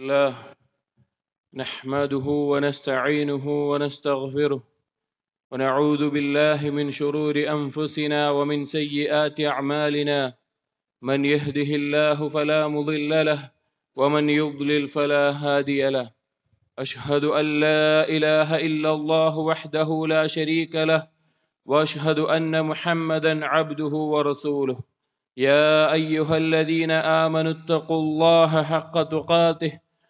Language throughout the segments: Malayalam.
الله نحمده ونستعينه ونستغفره ونعوذ بالله من شرور أنفسنا ومن سيئات أعمالنا. من يهده الله فلا مضل له ومن يضلل فلا هادي له. أشهد أن لا إله إلا الله وحده لا شريك له وأشهد أن محمدا عبده ورسوله. يا أيها الذين آمنوا اتقوا الله حق تقاته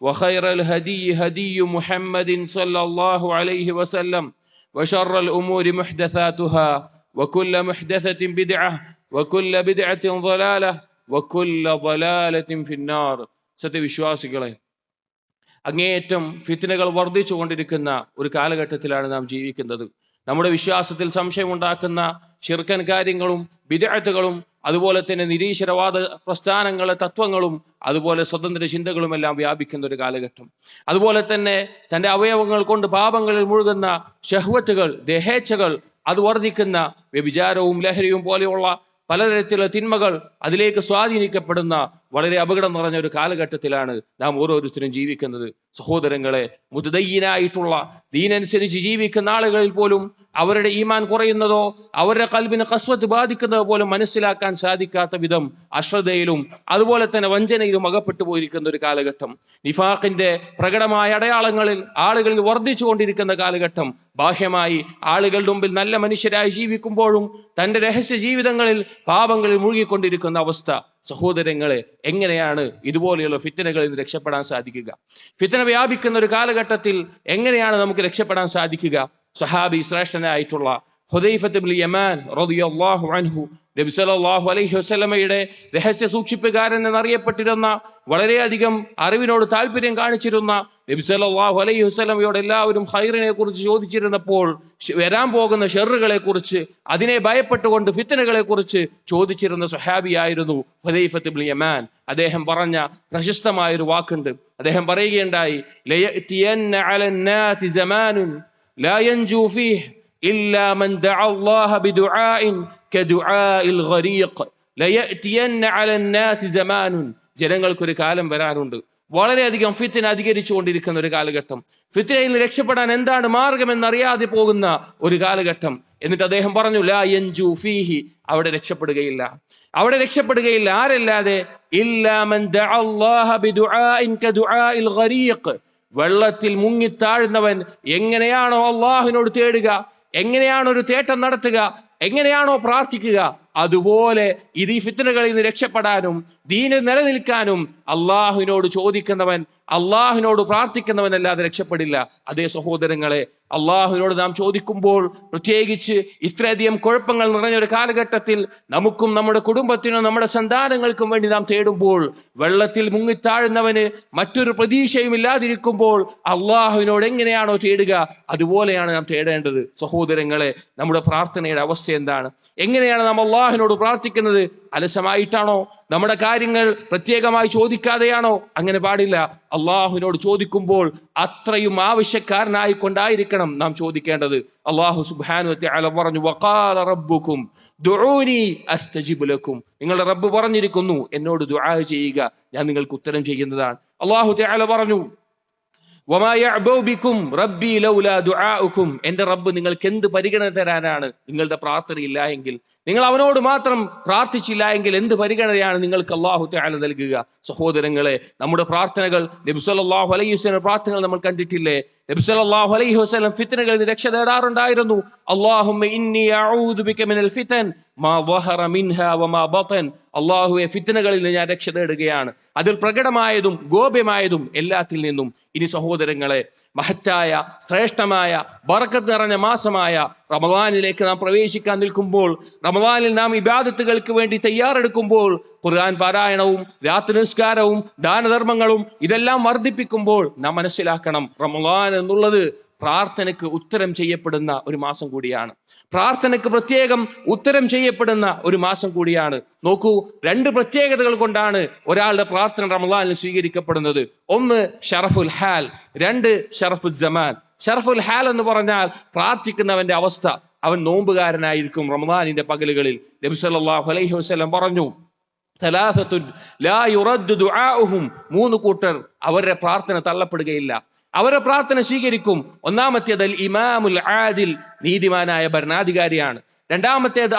وخير الهدي هدي محمد صلى الله عليه وسلم وشر الامور محدثاتها وكل محدثه بدعه وكل بدعه ضلاله وكل ضلاله في النار സത്യവിശ്വാസികളെ അങ്ങേയറ്റം ഫിത്തിനകൾ വർദ്ധിച്ചു കൊണ്ടിരിക്കുന്ന ഒരു കാലഘട്ടത്തിലാണ് നാം ജീവിക്കുന്നത് നമ്മുടെ വിശ്വാസത്തിൽ സംശയമുണ്ടാക്കുന്ന ഷിർക്കൻ കാര്യങ്ങളും വിദഗ്ധകളും അതുപോലെ തന്നെ നിരീശ്വരവാദ പ്രസ്ഥാനങ്ങളെ തത്വങ്ങളും അതുപോലെ സ്വതന്ത്ര ചിന്തകളും എല്ലാം വ്യാപിക്കുന്ന ഒരു കാലഘട്ടം. അതുപോലെ തന്നെ തന്റെ അവയവങ്ങൾ കൊണ്ട് പാപങ്ങളിൽ മുഴുകുന്ന ഷഹ്വത്തുകൾ ദേഹേച്ഛകൾ അത് വർദ്ധിക്കുന്ന വ്യഭിചാരവും ലഹരിയും പോലെയുള്ള പലതരത്തിലുള്ള തിന്മകൾ അതിലേക്ക് സ്വാധീനിക്കപ്പെടുന്ന വളരെ അപകടം നിറഞ്ഞ ഒരു കാലഘട്ടത്തിലാണ് നാം ഓരോരുത്തരും ജീവിക്കുന്നത്. സഹോദരങ്ങളെ മുതുദയ്യനായിട്ടുള്ള ദീനനുസരിച്ച് ജീവിക്കുന്ന ആളുകളിൽ പോലും അവരുടെ ഈമാൻ കുറയുന്നതോ അവരുടെ കൽബിന് കസ്വത്ത് ബാധിക്കുന്നതോ പോലും മനസ്സിലാക്കാൻ സാധിക്കാത്ത വിധം അശ്രദ്ധയിലും അതുപോലെ തന്നെ വഞ്ചനയിലും അകപ്പെട്ടു പോയിരിക്കുന്ന ഒരു കാലഘട്ടം. നിഫാഖിന്റെ പ്രകടമായ അടയാളങ്ങളിൽ ആളുകളിൽ വർദ്ധിച്ചു കൊണ്ടിരിക്കുന്ന കാലഘട്ടം. ബാഹ്യമായി ആളുകളുടെ മുമ്പിൽ നല്ല മനുഷ്യരായി ജീവിക്കുമ്പോഴും തന്റെ രഹസ്യ ജീവിതങ്ങളിൽ പാപങ്ങളിൽ മുഴുകിക്കൊണ്ടിരിക്കുന്ന അവസ്ഥ. സഹോദരങ്ങളെ എങ്ങനെയാണ് ഇതുപോലെയുള്ള ഫിത്തനകളിൽ നിന്ന് രക്ഷപ്പെടാൻ സാധിക്കുക? ഫിത്തന വ്യാപിക്കുന്ന ഒരു കാലഘട്ടത്തിൽ എങ്ങനെയാണ് നമുക്ക് രക്ഷപ്പെടാൻ സാധിക്കുക? സഹാബി ശ്രേഷ്ഠനായിട്ടുള്ള ഹുദൈഫത്ത് യമാൻ റളിയല്ലാഹു അൻഹു നബി സല്ലല്ലാഹു അലൈഹി വസല്ലമയുടെ രഹസ്യ സൂക്ഷിപ്പുകാരൻ എന്നറിയപ്പെട്ടിരുന്ന വളരെയധികം അറിവിനോട് താല്പര്യം കാണിച്ചിരുന്ന നബി സല്ലല്ലാഹു അലൈഹി വസല്ലമയോട് എല്ലാവരും ഹൈറിനെ കുറിച്ച് ചോദിച്ചിരുന്നപ്പോൾ വരാൻ പോകുന്ന ഷെറുകളെ കുറിച്ച് അതിനെ ഭയപ്പെട്ടുകൊണ്ട് ഫിത്തനുകളെ കുറിച്ച് ചോദിച്ചിരുന്ന സുഹാബിയായിരുന്നു ഹുദൈഫത്ത് യമാൻ. അദ്ദേഹം പറഞ്ഞ പ്രശസ്തമായ ഒരു വാക്കുണ്ട്. അദ്ദേഹം പറയുകയുണ്ടായി ലയഅതിയന്ന അലന്നാസി സമാനുൻ ലാ യൻജു ഫീഹ് إلا من دعا الله بدعاء كدعاء الغريق ليأتين على الناس زمان ജനങ്ങൾക്കൊരു കാലം വരാനുണ്ട് വളരെയധികം ഫിത്തിന അധികരിച്ചു കൊണ്ടിരിക്കുന്ന ഒരു കാലഘട്ടം ഫിത്തിനയിൽ നിന്ന് രക്ഷപ്പെടാൻ എന്താണ് മാർഗം എന്നറിയാതെ പോകുന്ന ഒരു കാലഘട്ടം എന്നിട്ട് അദ്ദേഹം പറഞ്ഞു ലാ യൻജു ഫീഹി അവിടെ രക്ഷപ്പെടുകയില്ല അവിടെ രക്ഷപ്പെടുകയില്ല ആരല്ലാതെ ഇല്ലാമൻ ദഅല്ലാഹ ബിദുആഇൻ കദുആഇൽ ഗരീഖ് വെള്ളത്തിൽ മുങ്ങിത്താഴുന്നവൻ എങ്ങനെയാണോ അള്ളാഹുവിനോട് തേടുക എങ്ങനെയാണോ ഒരു തേട്ടം നടത്തുക? എങ്ങനെയാണോ പ്രാർത്ഥിക്കുക? അതുപോലെ ഇത് ഈ ഫിത്തനകളിൽ നിന്ന് രക്ഷപ്പെടാനും ദീനിൽ നിലനിൽക്കാനും അള്ളാഹുവിനോട് ചോദിക്കുന്നവൻ അള്ളാഹുവിനോട് പ്രാർത്ഥിക്കുന്നവനല്ലാതെ രക്ഷപ്പെടില്ല. അതേ സഹോദരങ്ങളെ അള്ളാഹുവിനോട് നാം ചോദിക്കുമ്പോൾ പ്രത്യേകിച്ച് ഇത്രയധികം കുഴപ്പങ്ങൾ നിറഞ്ഞ ഒരു കാലഘട്ടത്തിൽ നമുക്കും നമ്മുടെ കുടുംബത്തിനും നമ്മുടെ സന്താനങ്ങൾക്കും വേണ്ടി നാം തേടുമ്പോൾ വെള്ളത്തിൽ മുങ്ങിത്താഴുന്നവന് മറ്റൊരു പ്രതീക്ഷയും ഇല്ലാതിരിക്കുമ്പോൾ അള്ളാഹുവിനോട് എങ്ങനെയാണോ തേടുക അതുപോലെയാണ് നാം തേടേണ്ടത്. സഹോദരങ്ങളെ നമ്മുടെ പ്രാർത്ഥനയുടെ അവസ്ഥ എന്താണ്? എങ്ങനെയാണ് നാം അള്ളാഹുവിനോട് പ്രാർത്ഥിക്കുന്നത്? അലസമായിട്ടാണോ? നമ്മുടെ കാര്യങ്ങൾ പ്രത്യേകമായി ചോദിക്കാതെയാണോ? അങ്ങനെ പാടില്ല. അള്ളാഹുവിനോട് ചോദിക്കുമ്പോൾ അത്രയും ആവശ്യക്കാരനായി കൊണ്ടായിരിക്കണം നാം ചോദിക്കേണ്ടത്. അള്ളാഹു സുബാനു പറഞ്ഞു അസ്തജിബ് നിങ്ങളുടെ റബ്ബ് പറഞ്ഞിരിക്കുന്നു എന്നോട് ദുആ ചെയ്യുക ഞാൻ നിങ്ങൾക്ക് ഉത്തരം ചെയ്യുന്നതാണ്. അള്ളാഹു പറഞ്ഞു റബ്ബി ലൗലാ ദുആഉക്കും. എന്റെ റബ്ബ് നിങ്ങൾക്ക് എന്ത് പരിഗണന തരാനാണ് നിങ്ങളുടെ പ്രാർത്ഥന ഇല്ല എങ്കിൽ? നിങ്ങൾ അവനോട് മാത്രം പ്രാർത്ഥിച്ചില്ല എങ്കിൽ എന്ത് പരിഗണനയാണ് നിങ്ങൾക്ക് അള്ളാഹു തആല നൽകുക? സഹോദരങ്ങളെ നമ്മുടെ പ്രാർത്ഥനകൾ നബി സല്ലല്ലാഹു അലൈഹി വസല്ലം പ്രാർത്ഥനകൾ നമ്മൾ കണ്ടിട്ടില്ലേ? നബി അലൈഹി വസല്ലം ഫിത്നകളിൽ നിന്ന് രക്ഷ തേടാറുണ്ടായിരുന്നു അല്ലാഹുവെ ഫിത്നകളിൽ നിന്ന് ഞാൻ രക്ഷ തേടുകയാണ് അതിൽ പ്രകടമായതും ഗോപ്യമായതും എല്ലാത്തിൽ നിന്നും ഇനി സഹോദരങ്ങളെ മഹത്തായ ശ്രേഷ്ഠമായ ബറക്കത്ത് നിറഞ്ഞ മാസമായ റമദാനിലേക്ക് നാം പ്രവേശിക്കാൻ നിൽക്കുമ്പോൾ റമദാനിൽ നാം ഇബാദത്തുകൾക്ക് വേണ്ടി തയ്യാറെടുക്കുമ്പോൾ ഖുർആൻ പാരായണവും രാത്രി നിസ്കാരവും ദാനധർമ്മങ്ങളും ഇതെല്ലാം വർദ്ധിപ്പിക്കുമ്പോൾ നാം മനസ്സിലാക്കണം റമദാൻ എന്നുള്ളത് പ്രാർത്ഥനയ്ക്ക് ഉത്തരം ചെയ്യപ്പെടുന്ന ഒരു മാസം കൂടിയാണ്. പ്രാർത്ഥനയ്ക്ക് പ്രത്യേകം ഉത്തരം ചെയ്യപ്പെടുന്ന ഒരു മാസം കൂടിയാണ്. നോക്കൂ രണ്ട് പ്രത്യേകതകൾ കൊണ്ടാണ് ഒരാളുടെ പ്രാർത്ഥന റമദാനിൽ സ്വീകരിക്കപ്പെടുന്നത്. ഒന്ന് ഷറഫുൽ ഹാൽ. രണ്ട് ഷറഫുൽ ജമാൻ ഷറഫുൽ ഹാൽ എന്ന് പറഞ്ഞാൽ പ്രാർത്ഥിക്കുന്നവന്റെ അവസ്ഥ. അവൻ നോമ്പുകാരനായിരിക്കും റമദാനിന്റെ പകലുകളിൽ. നബി സല്ലല്ലാഹു അലൈഹി വസല്ലം പറഞ്ഞു തലാസത്തുൻ ലാ യുറദ്ദു മൂന്ന് കൂട്ടർ അവരുടെ പ്രാർത്ഥന തള്ളപ്പെടുകയില്ല. അവരുടെ പ്രാർത്ഥന സ്വീകരിക്കും. ഒന്നാമത്തേത് അൽ ഇമാമുൽ ആദിൽ നീതിമാനായ ഭരണാധികാരിയാണ്. രണ്ടാമത്തേത്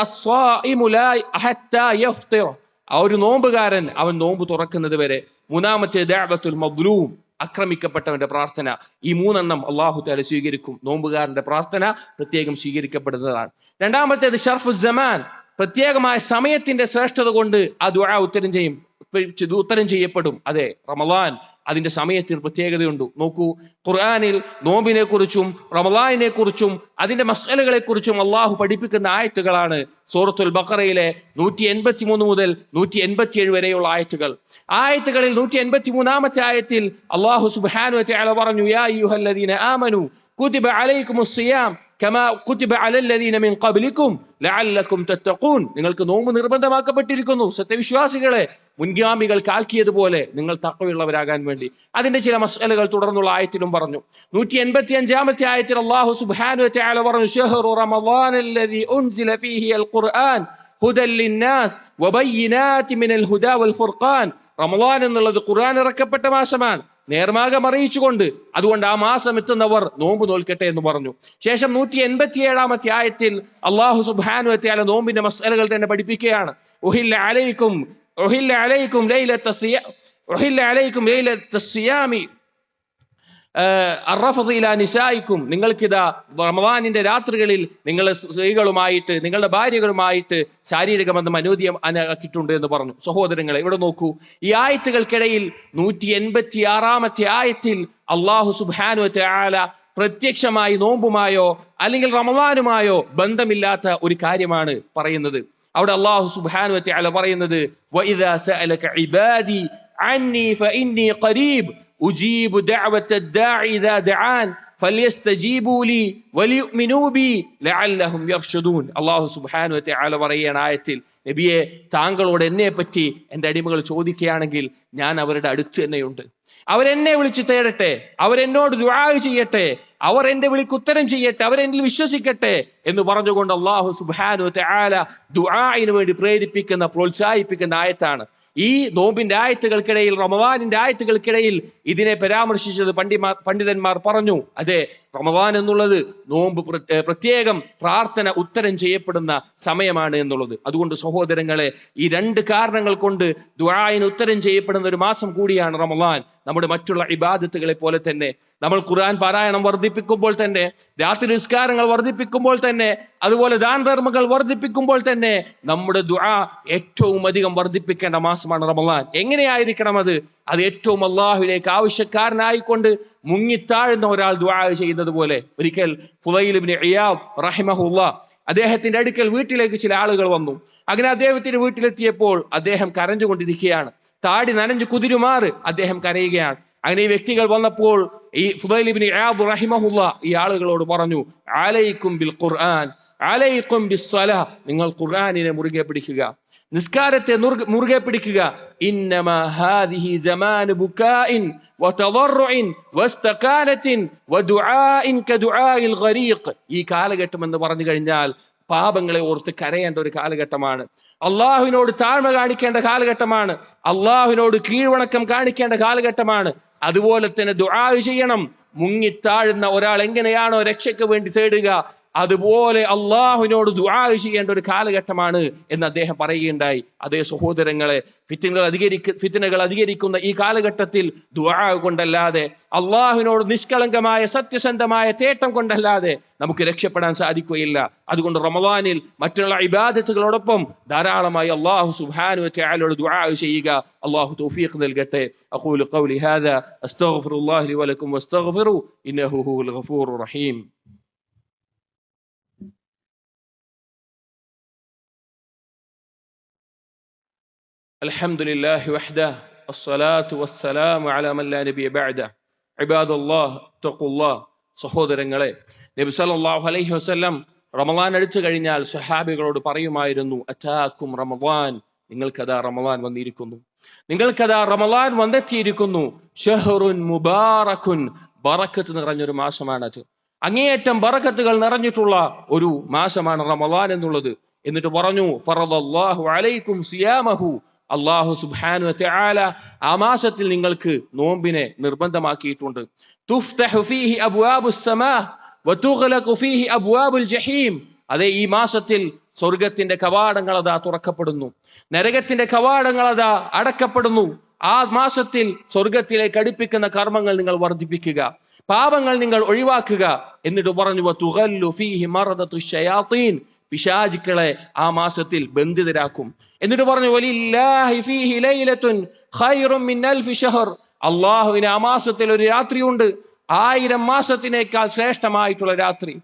ഒരു നോമ്പുകാരൻ അവൻ നോമ്പ് തുറക്കുന്നത് വരെ. മൂന്നാമത്തേത് ദഅബത്തുൽ മബ്ലൂം അക്രമിക്കപ്പെട്ടവന്റെ പ്രാർത്ഥന. ഈ മൂന്നെണ്ണം അള്ളാഹു താല സ്വീകരിക്കും. നോമ്പുകാരന്റെ പ്രാർത്ഥന പ്രത്യേകം സ്വീകരിക്കപ്പെടുന്നതാണ്. രണ്ടാമത്തേത് ഷർഫുസ്സമാൻ ജമാൻ പ്രത്യേകമായ സമയത്തിന്റെ ശ്രേഷ്ഠത കൊണ്ട് ആ ദുആ ഉത്തരം ചെയ്യും. ഉത്തരം ചെയ്യപ്പെടും. അതെ റമലാൻ അതിന്റെ സമയത്തിന് പ്രത്യേകതയുണ്ട്. നോക്കൂ ഖുർആാനിൽ നോമ്പിനെ കുറിച്ചും റമലാനിനെ കുറിച്ചും അതിന്റെ മസലകളെ കുറിച്ചും അള്ളാഹു പഠിപ്പിക്കുന്ന ആയത്തുകളാണ് സൂറത്തുൽ ബക്കറയിലെ നൂറ്റി എൺപത്തി മൂന്ന് മുതൽ നൂറ്റി എൺപത്തി ഏഴ് വരെയുള്ള ആയത്തുകൾ. ആയത്തുകളിൽ നൂറ്റി എൺപത്തി മൂന്നാമത്തെ ആയത്തിൽ അള്ളാഹു സുബാനു പറഞ്ഞു യാ അയ്യുഹല്ലദീന ആമനു കുതിബ അലൈക്കും സിയാം കമാ കുതിബ അലല്ലദീന മിൻ ഖബ്ലിക്കും ലഅല്ലക്കും തത്തഖൂൻ. നിങ്ങൾക്ക് നോമ്പ് നിർബന്ധമാക്കപ്പെട്ടിരിക്കുന്നു. സത്യവിശ്വാസികളെ മുൻഗാമികൾ കാൽക്കിയതുപോലെ നിങ്ങൾ തക്കവയുള്ളവരാകാൻ വേണ്ടി. അതിന്റെ ചില മസലകൾ തുടർന്നുള്ള ആയത്തിലും പറഞ്ഞു. നൂറ്റി എൺപത്തി അഞ്ചാമത്തെ ആയത്തിൽ അള്ളാഹു സുബാനു പറഞ്ഞു ഖുർആൻ ഹുദൻ ലിന്നാസ് വബയ്യിനാതി മിനൽ ഹുദാ വൽ ഫുർഖാൻ. റമളാൻ എന്നുള്ളത് ഖുർആൻ ഇറക്കപ്പെട്ട മാസമാണ്. നേർമാർഗം അറിയിച്ചുകൊണ്ട് അതുകൊണ്ട് ആ മാസം എത്തുന്നവർ നോമ്പ് നോൽക്കട്ടെ എന്ന് പറഞ്ഞു. ശേഷം നൂറ്റി എൺപത്തി ഏഴാമത്തെ ആയത്തിൽ അള്ളാഹു സുബാനു എത്തിയാല നോമ്പിന്റെ മസലകൾ തന്നെ പഠിപ്പിക്കുകയാണ്. ഉഹില്ല അലൈക്കും ഉഹില്ല അലൈക്കും ലൈലത്ത സിയ ഉഹില്ല അലൈക്കും ലൈലത്ത അറഫതില ഇല നിശായിക്കും നിങ്ങൾക്കിതാ റമദാനിന്റെ രാത്രികളിൽ നിങ്ങൾ സ്ത്രീകളുമായിട്ട് നിങ്ങളുടെ ഭാര്യകളുമായിട്ട് ശാരീരിക ബന്ധം അനുവദിയം അനാക്കിയിട്ടുണ്ട് എന്ന് പറഞ്ഞു. സഹോദരങ്ങളെ ഇവിടെ നോക്കൂ. ഈ ആയത്തുകൾക്കിടയിൽ നൂറ്റി എൺപത്തി ആറാമത്തെ ആയത്തിൽ അള്ളാഹു സുബാനു ആല പ്രത്യക്ഷമായി നോമ്പുമായോ അല്ലെങ്കിൽ റമദാനുമായോ ബന്ധമില്ലാത്ത ഒരു കാര്യമാണ് പറയുന്നത്. അവിടെ അള്ളാഹു സുബാനു അല പറയുന്നത് عني فإني قريب أجيب دعوة الداعي إذا دعان فليستجيبوا لي وليؤمنوا بي لعلهم يرشدون അള്ളാഹു സുബ്ഹാനഹു വതആല പറയുന്ന ആയത്തിൽ നബിയെ താങ്കളോട് എന്നെ പറ്റി എൻ്റെ അടിമകൾ ചോദിക്കുകയാണെങ്കിൽ ഞാൻ അവരുടെ അടുത്ത് തന്നെയുണ്ട് അവരെന്നെ വിളിച്ച് തേടട്ടെ അവരെന്നോട് ദുആ ചെയ്യട്ടെ അവർ എന്റെ വിളിക്ക് ഉത്തരം ചെയ്യട്ടെ അവരെന്നിൽ വിശ്വസിക്കട്ടെ എന്ന് പറഞ്ഞുകൊണ്ട് അള്ളാഹു സുബാനു തആല ദുആഇന് വേണ്ടി പ്രേരിപ്പിക്കുന്ന പ്രോത്സാഹിപ്പിക്കുന്ന ആയത്താണ്. ഈ നോമ്പിന്റെ ആയത്തുകൾക്കിടയിൽ റമവാനിന്റെ ആയത്തുകൾക്കിടയിൽ ഇതിനെ പരാമർശിച്ചത് പണ്ഡിമാർ പണ്ഡിതന്മാർ പറഞ്ഞു. അതെ റമവാൻ എന്നുള്ളത് നോമ്പ് പ്ര- പ്രത്യേകം പ്രാർത്ഥന ഉത്തരം ചെയ്യപ്പെടുന്ന സമയമാണ് എന്നുള്ളത്. അതുകൊണ്ട് സഹോദരങ്ങളെ ഈ രണ്ട് കാരണങ്ങൾ കൊണ്ട് ദുആയിന് ഉത്തരം ചെയ്യപ്പെടുന്ന ഒരു മാസം കൂടിയാണ് റമവാൻ. നമ്മുടെ മറ്റുള്ള ഇബാദത്തുകളെ പോലെ തന്നെ. നമ്മൾ ഖുർആൻ പാരായണം വർദ്ധിപ്പിക്കുമ്പോൾ തന്നെ രാത്രി നിസ്കാരങ്ങൾ വർദ്ധിപ്പിക്കുമ്പോൾ തന്നെ അതുപോലെ ദാനധർമ്മങ്ങൾ വർദ്ധിപ്പിക്കുമ്പോൾ തന്നെ നമ്മുടെ ദുആ ഏറ്റവും അധികം വർദ്ധിപ്പിക്കേണ്ട മാസമാണ് റമദാൻ. എങ്ങനെയായിരിക്കണം അത്? അത് ഏറ്റവും അള്ളാഹുവിലേക്ക് ആവശ്യക്കാരനായിക്കൊണ്ട് മുങ്ങിത്താഴുന്ന ഒരാൾ ദുആ ചെയ്യുന്നത് പോലെ. ഒരിക്കൽ ഫുലൈലിബിന് അദ്ദേഹത്തിന്റെ അടുക്കൽ വീട്ടിലേക്ക് ചില ആളുകൾ വന്നു. അങ്ങനെ അദ്ദേഹത്തിന്റെ വീട്ടിലെത്തിയപ്പോൾ അദ്ദേഹം കരഞ്ഞുകൊണ്ടിരിക്കുകയാണ്. താടി നനഞ്ഞു കുതിരുമാറ് അദ്ദേഹം കരയുകയാണ്. അങ്ങനെ ഈ വ്യക്തികൾ വന്നപ്പോൾ ഈ ഫുദൈലിബിന് റഹിമഹുല്ല ഈ ആളുകളോട് പറഞ്ഞു ആലയിക്കും ബിൽ ഖുർആൻ ആലയിക്കും ബിസ്വല നിങ്ങൾ ഖുർആാനിനെ മുറുകെ പിടിക്കുക നിസ്കാരത്തെ മുറുകെ പിടിക്കുക. ഈ കാലഘട്ടം എന്ന് പറഞ്ഞു കഴിഞ്ഞാൽ പാപങ്ങളെ ഓർത്ത് കരയേണ്ട ഒരു കാലഘട്ടമാണ്. അള്ളാഹുവിനോട് താഴ്മ കാണിക്കേണ്ട കാലഘട്ടമാണ്. അള്ളാഹുവിനോട് കീഴ്വണക്കം കാണിക്കേണ്ട കാലഘട്ടമാണ്. അതുപോലെ തന്നെ ദുആ ചെയ്യണം. മുങ്ങിത്താഴുന്ന ഒരാൾ എങ്ങനെയാണോ രക്ഷയ്ക്ക് വേണ്ടി തേടുക? അതുപോലെ അള്ളാഹുവിനോട് ദുആ ചെയ്യേണ്ട ഒരു കാലഘട്ടമാണ് എന്ന് അദ്ദേഹം പറയുകയുണ്ടായി. അതേ സഹോദരങ്ങളെ ഫിത്തിനുകൾ അധികരിക്ക ഫിത്തിനകൾ അധികരിക്കുന്ന ഈ കാലഘട്ടത്തിൽ ദുആ കൊണ്ടല്ലാതെ അള്ളാഹുവിനോട് നിഷ്കളങ്കമായ സത്യസന്ധമായ തേട്ടം കൊണ്ടല്ലാതെ നമുക്ക് രക്ഷപ്പെടാൻ സാധിക്കുകയില്ല. അതുകൊണ്ട് റമദാനിൽ മറ്റുള്ള ഇബാദത്തുകളോടൊപ്പം ധാരാളമായി അള്ളാഹു സുബ്ഹാനഹു തആലയോട് ദുആ ചെയ്യുക അള്ളാഹു തൗഫീഖ് നൽകട്ടെ. അഖൂലു ഖൗലി ഹാദാ അസ്തഗ്ഫിറുല്ലാഹി ലി വലക്കും വസ്തഗ്ഫിറു ഇന്നഹു ഹുവൽ ഗഫൂറുർ റഹീം. الحمد لله وحده الصلاة والسلام على من لا نبي بعده عباد الله اتقوا الله സഹോദരങ്ങളെ നബി സല്ലല്ലാഹു അലൈഹി വസല്ലം റമദാൻ അടിച്ചു കഴിഞ്ഞാൽ സഹാബികളോട് പറയുമായിരുന്നു അറ്റാക്കും റമദാൻ നിങ്ങൾക്കതാ റമദാൻ വന്നിരിക്കുന്നു നിങ്ങൾക്കതാ റമദാൻ വന്നെത്തിയിരിക്കുന്നു ഷഹറുൻ മുബാറക്കുൻ ബറക്കത്ത് നിറഞ്ഞൊരു മാസമാണത് അങ്ങേയറ്റം ബറക്കത്തുകൾ നിറഞ്ഞിട്ടുള്ള ഒരു മാസമാണ് റമദാൻ എന്നുള്ളത് എന്നിട്ട് പറഞ്ഞു ഫറദല്ലാഹു അലൈക്കും സിയാമഹു അള്ളാഹു സുബാനു വതആല ആ മാസത്തിൽ നിങ്ങൾക്ക് നോമ്പിനെ നിർബന്ധമാക്കിയിട്ടുണ്ട്. അതെ ഈ മാസത്തിൽ സ്വർഗത്തിന്റെ കവാടങ്ങൾ അതാ തുറക്കപ്പെടുന്നു. നരകത്തിന്റെ കവാടങ്ങൾ അതാ അടക്കപ്പെടുന്നു. ആ മാസത്തിൽ സ്വർഗത്തിലേക്ക് അടുപ്പിക്കുന്ന കർമ്മങ്ങൾ നിങ്ങൾ വർദ്ധിപ്പിക്കുക. പാപങ്ങൾ നിങ്ങൾ ഒഴിവാക്കുക. എന്നിട്ട് പറഞ്ഞു പിശാചുക്കളെ ആ മാസത്തിൽ ബന്ധിതരാക്കും. എന്നിട്ട് പറഞ്ഞു അള്ളാഹുവിന് ആ മാസത്തിൽ ഒരു രാത്രിയുണ്ട്. ആയിരം മാസത്തിനേക്കാൾ ശ്രേഷ്ഠമായിട്ടുള്ള രാത്രി.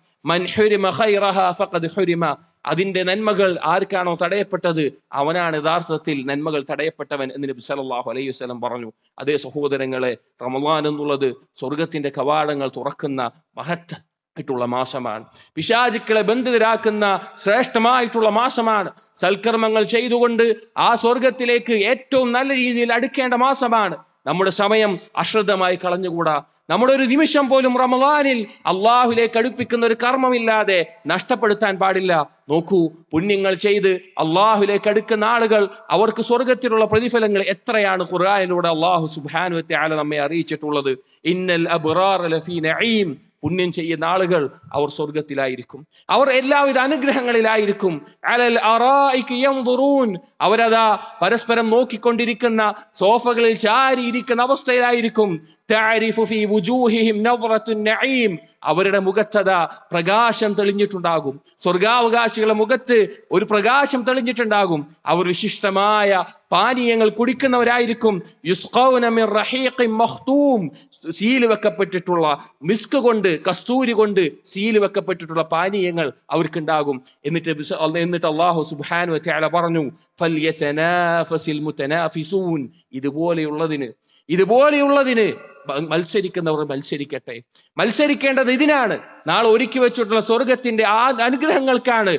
അതിന്റെ നന്മകൾ ആർക്കാണോ തടയപ്പെട്ടത്? അവനാണ് യഥാർത്ഥത്തിൽ നന്മകൾ തടയപ്പെട്ടവൻ എന്ന് നബി സല്ലല്ലാഹു അലൈഹി വസല്ലം പറഞ്ഞു. അതേ സഹോദരങ്ങളെ റമളാൻ എന്നുള്ളത് സ്വർഗത്തിന്റെ കവാടങ്ങൾ തുറക്കുന്ന മഹത്ത് ആയിട്ടുള്ള മാസമാണ്. പിശാചുക്കളെ ബന്ധിതരാക്കുന്ന ശ്രേഷ്ഠമായിട്ടുള്ള മാസമാണ്. സൽക്കർമ്മങ്ങൾ ചെയ്തുകൊണ്ട് ആ സ്വർഗത്തിലേക്ക് ഏറ്റവും നല്ല രീതിയിൽ അടുക്കേണ്ട മാസമാണ്. നമ്മുടെ സമയം അശ്രദ്ധമായി കളഞ്ഞുകൂടാ. നമ്മുടെ ഒരു നിമിഷം പോലും റമദാനിൽ അള്ളാഹുലേക്ക് അടുപ്പിക്കുന്ന ഒരു കർമ്മമില്ലാതെ നഷ്ടപ്പെടുത്താൻ പാടില്ല. നോക്കൂ പുണ്യങ്ങൾ ചെയ്ത് അള്ളാഹുലേക്ക് അടുക്കുന്ന ആളുകൾ അവർക്ക് സ്വർഗത്തിലുള്ള പ്രതിഫലങ്ങൾ എത്രയാണ് ഖുർആാനിലൂടെ അള്ളാഹു സുബാനുവത്തെ ആല നമ്മെ അറിയിച്ചിട്ടുള്ളത്? ഇന്നൽ ലഫീ നഈം പുണ്യം ചെയ്യുന്ന ആളുകൾ അവർ സ്വർഗത്തിലായിരിക്കും അവർ എല്ലാവിധ അനുഗ്രഹങ്ങളിലായിരിക്കും. അലൽ അവരതാ പരസ്പരം നോക്കിക്കൊണ്ടിരിക്കുന്ന സോഫകളിൽ ചാരിയിരിക്കുന്ന അവസ്ഥയിലായിരിക്കും. അവരുടെ മുഖത്തത പ്രകാശം തെളിഞ്ഞിട്ടുണ്ടാകും. സ്വർഗാവകാശികളുടെ മുഖത്ത് ഒരു പ്രകാശം തെളിഞ്ഞിട്ടുണ്ടാകും. അവർ വിശിഷ്ടമായ പാനീയങ്ങൾ കുടിക്കുന്നവരായിരിക്കും. സീൽ വെക്കപ്പെട്ടിട്ടുള്ള മിസ്ക് കൊണ്ട് കസ്തൂരി കൊണ്ട് സീൽ വെക്കപ്പെട്ടിട്ടുള്ള പാനീയങ്ങൾ അവർക്കുണ്ടാകും. എന്നിട്ട് എന്നിട്ട് അള്ളാഹു സുബാനു പറഞ്ഞു ഇതുപോലെയുള്ളതിന് ഇതുപോലെയുള്ളതിന് മത്സരിക്കുന്നവർ മത്സരിക്കട്ടെ. മത്സരിക്കേണ്ടത് ഇതിനാണ്. നാളെ ഒരുക്കി വെച്ചിട്ടുള്ള സ്വർഗത്തിന്റെ ആ അനുഗ്രഹങ്ങൾക്കാണ്.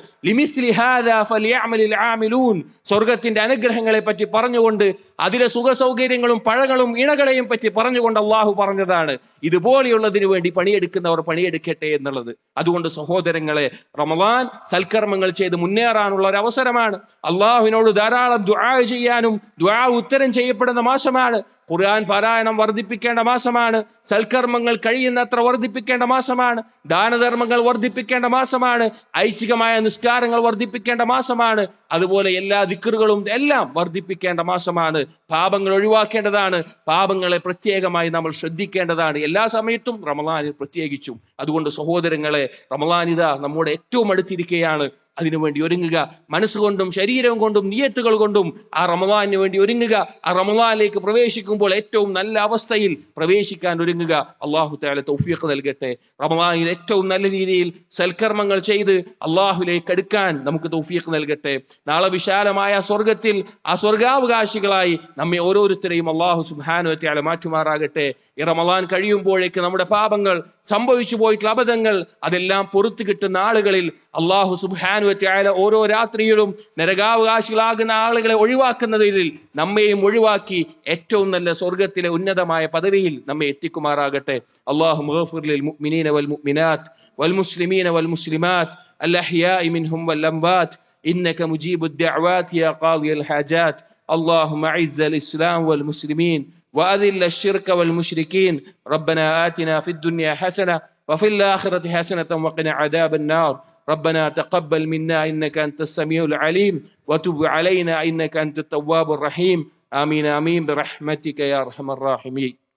സ്വർഗത്തിന്റെ അനുഗ്രഹങ്ങളെ പറ്റി പറഞ്ഞുകൊണ്ട് അതിലെ സുഖ സൗകര്യങ്ങളും പഴങ്ങളും ഇണകളെയും പറ്റി പറഞ്ഞുകൊണ്ട് അള്ളാഹു പറഞ്ഞതാണ്. ഇതുപോലെയുള്ളതിനു വേണ്ടി പണിയെടുക്കുന്നവർ പണിയെടുക്കട്ടെ എന്നുള്ളത്. അതുകൊണ്ട് സഹോദരങ്ങളെ റമദാൻ സൽക്കർമ്മങ്ങൾ ചെയ്ത് മുന്നേറാനുള്ള ഒരു അവസരമാണ് അള്ളാഹുവിനോട് ധാരാളം ദുആ ചെയ്യാനും ദുആ ഉത്തരം ചെയ്യപ്പെടുന്ന മാസമാണ്. ഖുർആൻ പാരായണം വർദ്ധിപ്പിക്കേണ്ട മാസമാണ്. സൽക്കർമ്മങ്ങൾ കഴിയുന്നത്ര വർദ്ധിപ്പിക്കേണ്ട മാസമാണ്. ദാനധർമ്മങ്ങൾ വർദ്ധിപ്പിക്കേണ്ട മാസമാണ് ഐച്ഛികമായ നിസ്കാരങ്ങൾ വർദ്ധിപ്പിക്കേണ്ട മാസമാണ് അതുപോലെ എല്ലാ ദിക്കറുകളും എല്ലാം വർദ്ധിപ്പിക്കേണ്ട മാസമാണ്. പാപങ്ങൾ ഒഴിവാക്കേണ്ടതാണ് പാപങ്ങളെ പ്രത്യേകമായി നമ്മൾ ശ്രദ്ധിക്കേണ്ടതാണ്. എല്ലാ സമയത്തും റമദാനിൽ പ്രത്യേകിച്ചും. അതുകൊണ്ട് സഹോദരങ്ങളെ റമദാനിത നമ്മുടെ ഏറ്റവും അടുത്തിരിക്കുകയാണ് അതിനുവേണ്ടി ഒരുങ്ങുക. മനസ്സുകൊണ്ടും ശരീരം കൊണ്ടും നിയത്തുകൾ കൊണ്ടും ആ റമദാനിന് വേണ്ടി ഒരുങ്ങുക. ആ റമദാനിലേക്ക് പ്രവേശിക്കുമ്പോൾ ഏറ്റവും നല്ല അവസ്ഥയിൽ പ്രവേശിക്കാൻ ഒരുങ്ങുക. അള്ളാഹു താല തൗഫീഖ് നൽകട്ടെ. റമദാനിൽ ഏറ്റവും നല്ല രീതിയിൽ സൽക്കർമ്മങ്ങൾ ചെയ്ത് അള്ളാഹുലേക്ക് എടുക്കാൻ നമുക്ക് തൗഫീഖ് നൽകട്ടെ. നാളെ വിശാലമായ സ്വർഗത്തിൽ ആ സ്വർഗാവകാശികളായി നമ്മെ ഓരോരുത്തരെയും അള്ളാഹു സുബാനു താല മാറ്റുമാറാകട്ടെ. ഈ റമദാൻ കഴിയുമ്പോഴേക്ക് നമ്മുടെ പാപങ്ങൾ സംഭവിച്ചു പോയിട്ടുള്ള അബദ്ധങ്ങൾ അതെല്ലാം പുറത്തു കിട്ടുന്ന ആളുകളിൽ അള്ളാഹു സുബാനു വറ്റായ ഓരോ രാത്രിയിലും നരകാവകാശികളാകുന്ന ആളുകളെ ഒഴിവാക്കുന്നതിൽ നമ്മെയും ഒഴിവാക്കി ഏറ്റവും നല്ല സ്വർഗത്തിലെ ഉന്നതമായ പദവിയിൽ നമ്മെ എത്തിക്കുമാറാകട്ടെ അള്ളാഹു മുഗഫിറിൽ മുഅ്മിനീന വൽ മുഅ്മിനാത്ത് വൽ മുസ്ലിമീന വൽ മുസ്ലിമാത്ത് الأحياء منهم والأموات إنك مجيب الدعوات يا قاضي الحاجات اللهم أعز الإسلام والمسلمين وأذل الشرك والمشركين ربنا آتنا في الدنيا حسنة وفي الآخرة حسنة وقنا عذاب النار. ربنا تقبل منا إنك أنت السميع العليم. وتب علينا إنك أنت التواب الرحيم. آمين آمين. برحمتك يا أرحم الراحمين.